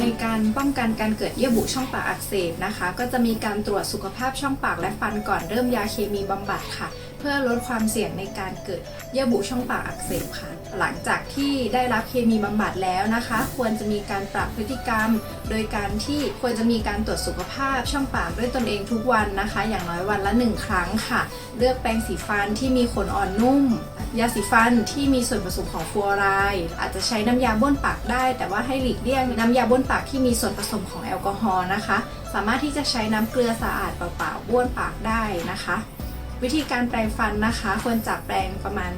ในการป้องกันการเกิดเยื่อบุช่องปากอักเสบนะคะ ก็จะมีการตรวจสุขภาพช่องปากและฟันก่อนเริ่มยาเคมีบำบัดค่ะ เพื่อลดความเสี่ยงในการเกิดเยื่อบุช่องปากอักเสบค่ะ หลังจากที่ได้รับเคมีบำบัดแล้วนะคะ ควรจะมีการปรับพฤติกรรม โดยการที่ควรจะมีการตรวจสุขภาพช่องปากด้วยตนเองทุกวันนะคะ อย่างน้อยวันละหนึ่งครั้งค่ะ เลือกแปรงสีฟันที่มีขนอ่อนนุ่ม ยาสีฟันที่มีส่วนผสมของฟลูออไรด์อาจจะใช้น้ำยาบ้วนปากได้ แต่ว่าให้หลีกเลี่ยงน้ำยาบ้วนปากที่มีส่วนผสมของแอลกอฮอล์นะคะ สามารถที่จะใช้น้ำเกลือสะอาดเปล่าๆบ้วนปากได้นะคะ วิธีการแปรงฟันนะคะ ควรจับแปรงประมาณ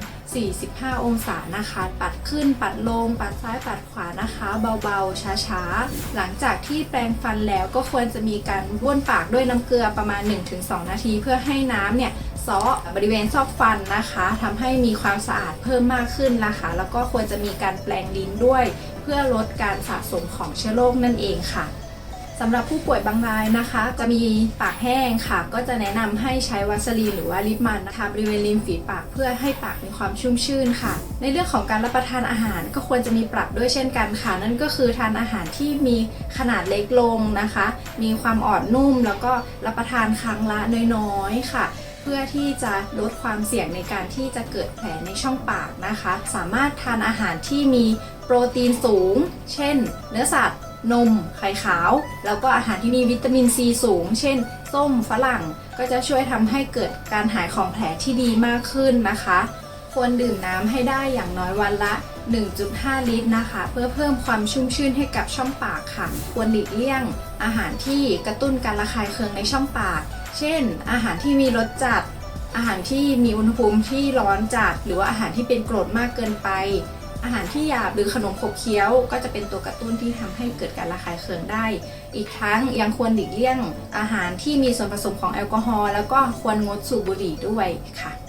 45 องศานะคะ ปัดขึ้นปัดลง ปัดซ้ายปัดขวานะคะ เบาๆ ช้าๆ หลังจากที่แปรงฟันแล้วก็ควรจะมีการบ้วนปากด้วยน้ำเกลือประมาณ 1-2 นาที เพื่อให้น้ำเนี่ยซอบริเวณซอกฟันนะคะทำให้มีความสะอาดเพิ่มมากขึ้นนะคะ แล้วก็ควรจะมีการแปรงลิ้นด้วย เพื่อลดการสะสมของเชื้อโรคนั่นเองค่ะ สำหรับผู้ป่วยบางรายนะคะ จะมีปากแห้งค่ะ ก็จะแนะนำให้ใช้วัสลีนหรือว่าลิปมันนะคะบริเวณริมฝีปากเพื่อให้ปากมีความชุ่มชื่นค่ะ ในเรื่องของการรับประทานอาหารก็ควรจะมีปรับด้วยเช่นกันค่ะ นั่นก็คือทานอาหารที่มีขนาดเล็กลงนะคะ มีความอ่อนนุ่ม แล้วก็รับประทานครั้งละน้อยๆค่ะเพื่อที่จะลดความเสี่ยงในการที่จะเกิดแผลในช่องปากนะคะ สามารถทานอาหารที่มีโปรตีนสูง เช่น เนื้อสัตว์ นม ไข่ขาว แล้วก็อาหารที่มีวิตามินซีสูง เช่น ส้มฝรั่ง ก็จะช่วยทำให้เกิดการหายของแผลที่ดีมากขึ้นนะคะ ควรดื่มน้ำให้ได้อย่างน้อยวันละ 1.5 ลิตรนะคะ เพื่อเพิ่มความชุ่มชื่นให้กับช่องปากค่ะ ควรหลีกเลี่ยง อาหารที่กระตุ้นการระคายเคืองในช่องปาก เช่น อาหารที่มีรสจัด อาหารที่มีอุณหภูมิที่ร้อนจัด หรือว่าอาหารที่เป็นกรดมากเกินไป อาหารที่หยาบหรือขนมขบเคี้ยว ก็จะเป็นตัวกระตุ้นที่ทำให้เกิดการระคายเคืองได้ อีกทั้งยังควรหลีกเลี่ยงอาหารที่มีส่วนผสมของแอลกอฮอล์แล้วก็ควรงดสูบบุหรี่ด้วยค่ะ